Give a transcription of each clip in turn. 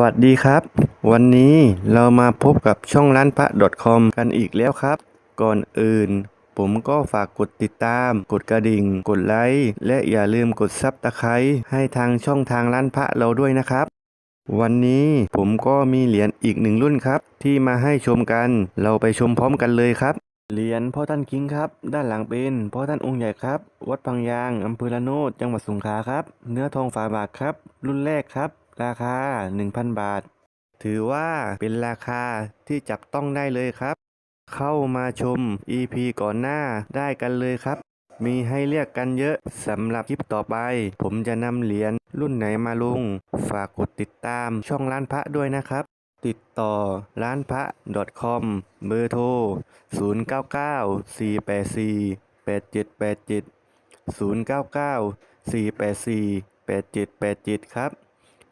วัสดีครับ วันนี้เรามาพบกับช่องร้านพระ .com กันอีกแล้วครับ ก่อนอื่น ผมก็ฝากกดติดตาม กดกระดิ่ง กดไลค์และอย่าลืมกดซับตะไคร้ให้ทางช่องทางร้านพระเราด้วยนะครับ วันนี้ผมก็มีเหรียญอีกหนึ่งรุ่นครับ ที่มาให้ชมกัน เราไปชมพร้อมกันเลยครับเหรียญพ่อท่านคิงครับ ด้านหลังเป็นพ่อท่านองค์ใหญ่ครับ วัดพังยางอำเภอละโนดจังหวัดสงขลาครับ เนื้อทองฝาบาทครับ รุ่นแรกครับ ราคา 1,000 บาท ถือว่าเป็นราคาที่จับต้องได้เลยครับ เข้ามาชม EP ก่อนหน้าได้กันเลยครับ มีให้เรียกกันเยอะสำหรับคลิปต่อไป ผมจะนำเหรียญรุ่นไหนมาลง ฝากกดติดตามช่องร้านพระด้วยนะครับติดต่อร้านพระ .com เบอร์โทร 0994848787 099 484 8787 ครับ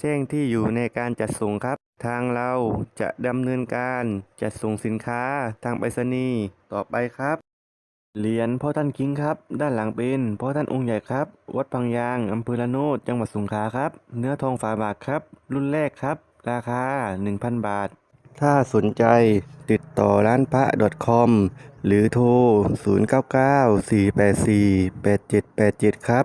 แจ้งที่อยู่ในการจัดส่งครับ ทางเราจะดำเนินการจัดส่งสินค้าทางไปรษณีย์ต่อไปครับเหรียญพ่อท่านคิงครับ ด้านหลังเป็นพ่อท่านองค์ใหญ่ครับ วัดพังยางอำเภอละโนดจังหวัดสงขลาครับ เนื้อทองฝาบาทครับ รุ่นแรกครับ ราคา 1,000 บาท ถ้าสนใจติดต่อร้านพระ .com หรือโทร 0994848787 ครับ